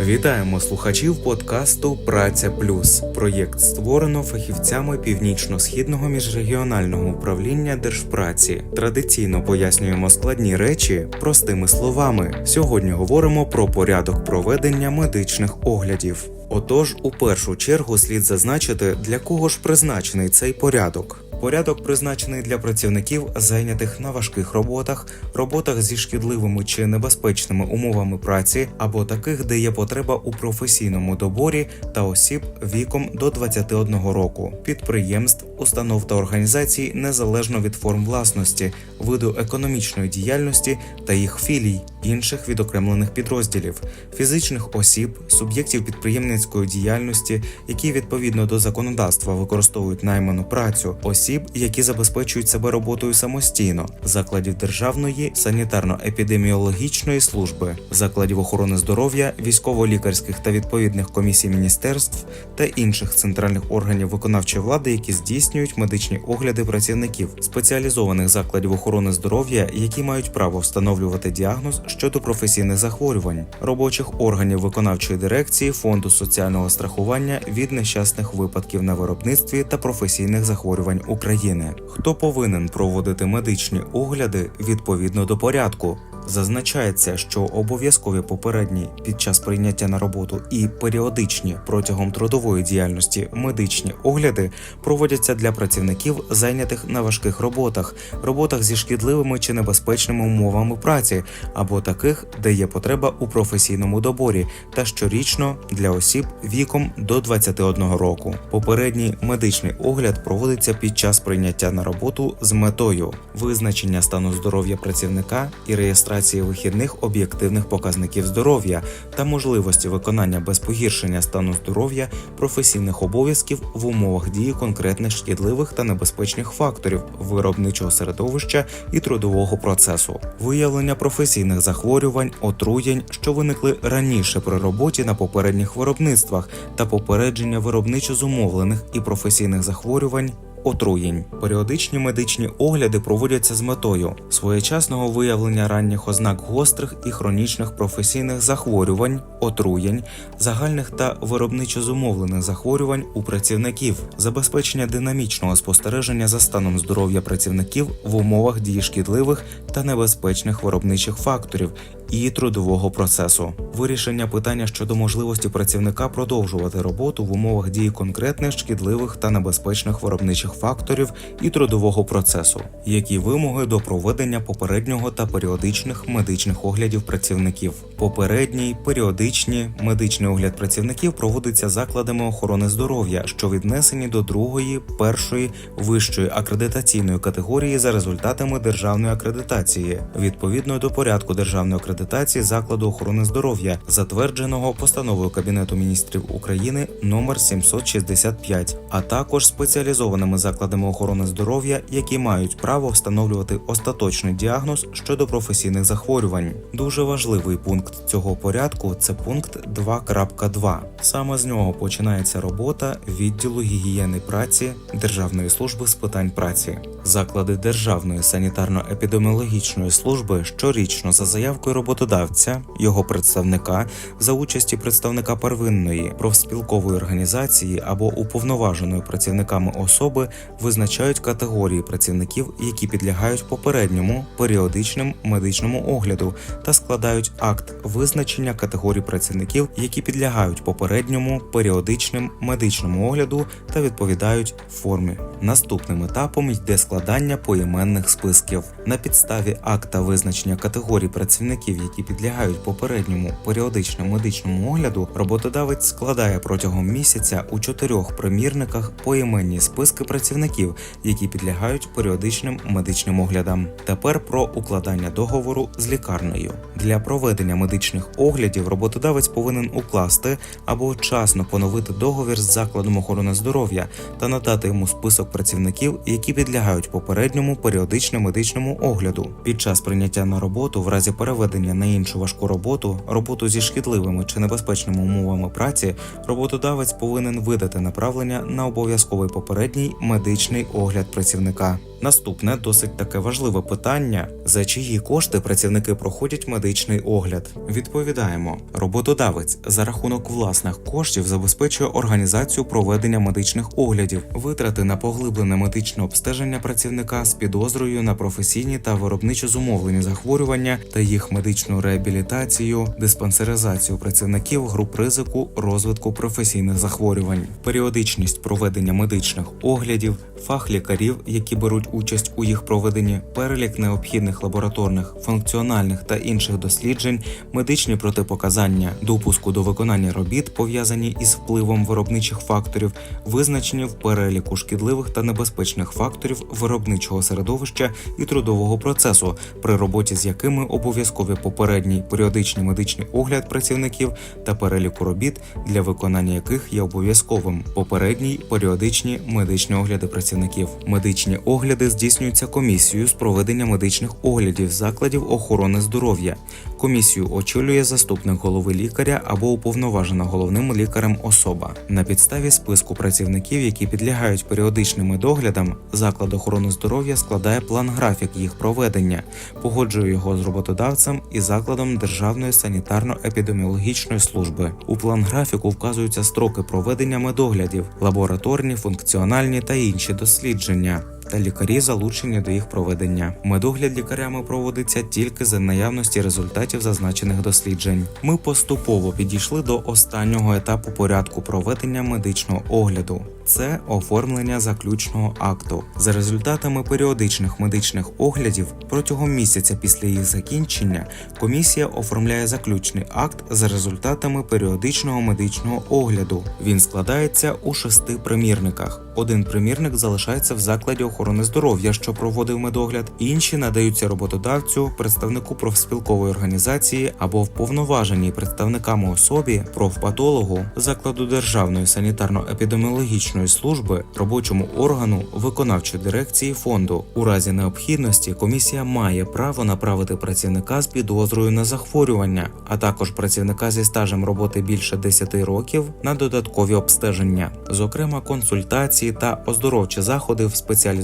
Вітаємо слухачів подкасту Праця Плюс. Проєкт створено фахівцями північно-східного міжрегіонального управління держпраці. Традиційно пояснюємо складні речі простими словами. Сьогодні говоримо про порядок проведення медичних оглядів. Отож, у першу чергу слід зазначити, для кого ж призначений цей порядок. Порядок призначений для працівників, зайнятих на важких роботах, роботах зі шкідливими чи небезпечними умовами праці, або таких, де є потреба у професійному доборі та осіб віком до 21 року, підприємств, установ та організацій незалежно від форм власності, виду економічної діяльності та їх філій, інших відокремлених підрозділів, фізичних осіб, суб'єктів підприємницької діяльності, які відповідно до законодавства використовують найману працю, осіб, які забезпечують себе роботою самостійно, закладів державної санітарно-епідеміологічної служби, закладів охорони здоров'я, військово-лікарських та відповідних комісій міністерств та інших центральних органів виконавчої влади, які здійснюють медичні огляди працівників, спеціалізованих закладів охорони здоров'я, які мають право встановлювати діагноз щодо професійних захворювань, робочих органів виконавчої дирекції фонду соціального страхування від нещасних випадків на виробництві та професійних захворювань України. Хто повинен проводити медичні огляди відповідно до порядку? Зазначається, що обов'язкові попередні під час прийняття на роботу і періодичні протягом трудової діяльності медичні огляди проводяться для працівників, зайнятих на важких роботах, роботах зі шкідливими чи небезпечними умовами праці, або таких, де є потреба у професійному доборі, та щорічно для осіб віком до 21 року. Попередній медичний огляд проводиться під час прийняття на роботу з метою визначення стану здоров'я працівника і реєстрації вихідних об'єктивних показників здоров'я та можливості виконання без погіршення стану здоров'я професійних обов'язків в умовах дії конкретних шкідливих та небезпечних факторів виробничого середовища і трудового процесу, виявлення професійних захворювань, отруєнь, що виникли раніше при роботі на попередніх виробництвах, та попередження виробничо зумовлених і професійних захворювань отруєнь. Періодичні медичні огляди проводяться з метою своєчасного виявлення ранніх ознак гострих і хронічних професійних захворювань, отруєнь, загальних та виробничо зумовлених захворювань у працівників, забезпечення динамічного спостереження за станом здоров'я працівників в умовах дії шкідливих та небезпечних виробничих факторів і трудового процесу, вирішення питання щодо можливості працівника продовжувати роботу в умовах дії конкретних шкідливих та небезпечних виробничих факторів і трудового процесу, які вимоги до проведення попереднього та періодичних медичних оглядів працівників. Попередній, періодичні медичний огляд працівників проводиться закладами охорони здоров'я, що віднесені до другої, першої вищої акредитаційної категорії за результатами державної акредитації, відповідно до порядку державної акредитації закладу охорони здоров'я, затвердженого постановою Кабінету міністрів України номер 765, а також спеціалізованими закладами охорони здоров'я, які мають право встановлювати остаточний діагноз щодо професійних захворювань. Дуже важливий пункт цього порядку це пункт 2.2. Саме з нього починається робота відділу гігієни праці Державної служби з питань праці. Заклади Державної санітарно-епідеміологічної служби щорічно за заявкою роботодавця, його представника за участі представника первинної профспілкової організації або уповноваженої працівниками особи визначають категорії працівників, які підлягають попередньому періодичному медичному огляду та складають акт визначення категорій працівників, які підлягають попередньому періодичним медичному огляду та відповідають формі. Наступним етапом йде складання поіменних списків на підставі акта визначення категорій працівників, які підлягають попередньому періодичному медичному огляду. Роботодавець складає протягом місяця у чотирьох примірниках поіменні списки працівників, які підлягають періодичним медичним оглядам. Тепер про укладання договору з лікарнею для проведення медичних оглядів роботодавець повинен укласти або вчасно поновити договір з закладом охорони здоров'я та надати йому список працівників, які підлягають попередньому періодичному медичному огляду. Під час прийняття на роботу, в разі переведення на іншу важку роботу, роботу зі шкідливими чи небезпечними умовами праці, роботодавець повинен видати направлення на обов'язковий попередній медичний огляд працівника. Наступне досить таке важливе питання: за чиї кошти працівники проходять медичний огляд. Відповідаємо, роботодавець за рахунок власних коштів забезпечує організацію проведення медичних оглядів, витрати на поглиблене медичне обстеження працівника з підозрою на професійні та виробничо зумовлені захворювання та їх медичну реабілітацію, диспансеризацію працівників груп ризику розвитку професійних захворювань, періодичність проведення медичних оглядів, фах лікарів, які беруть участь у їх проведенні, перелік необхідних лабораторних, функціональних та інших досліджень, медичні протипоказання, допуску до виконання робіт, пов'язані із впливом виробничих факторів, визначені в переліку шкідливих та небезпечних факторів виробничого середовища і трудового процесу, при роботі з якими обов'язкові попередній періодичний медичний огляд працівників та переліку робіт, для виконання яких є обов'язковим попередній періодичні медичні огляди працівників. Медичні огляди здійснюються комісією з проведення медичних оглядів закладів охорони здоров'я. Комісію очолює заступник голови лікаря або уповноважена головним лікарем особа. На підставі списку працівників, які підлягають періодичним медоглядам, заклад охорони здоров'я складає план графік їх проведення, погоджує його з роботодавцем і закладом Державної санітарно-епідеміологічної служби. У план графіку вказуються строки проведення медоглядів, лабораторні, функціональні та інші дослідження. Та лікарі залучені до їх проведення. Медогляд лікарями проводиться тільки за наявності результатів зазначених досліджень. Ми поступово підійшли до останнього етапу порядку проведення медичного огляду. Це оформлення заключного акту. За результатами періодичних медичних оглядів протягом місяця після їх закінчення комісія оформляє заключний акт за результатами періодичного медичного огляду. Він складається у шести примірниках. Один примірник залишається в закладі охорони здоров'я, що проводив медогляд. Інші надаються роботодавцю, представнику профспілкової організації або вповноваженій представниками особі, профпатологу, закладу державної санітарно-епідеміологічної служби, робочому органу, виконавчої дирекції фонду. У разі необхідності комісія має право направити працівника з підозрою на захворювання, а також працівника зі стажем роботи більше 10 років на додаткові обстеження, зокрема консультації та оздоровчі заходи в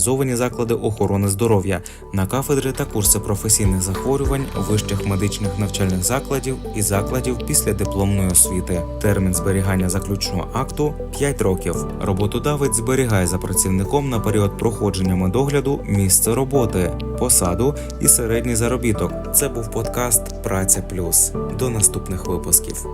спеціалізовані заклади охорони здоров'я на кафедри та курси професійних захворювань вищих медичних навчальних закладів і закладів післядипломної освіти. Термін зберігання заключного акту 5 років. Роботодавець зберігає за працівником на період проходження медогляду місце роботи, посаду і середній заробіток. Це був подкаст Праця Плюс. До наступних випусків.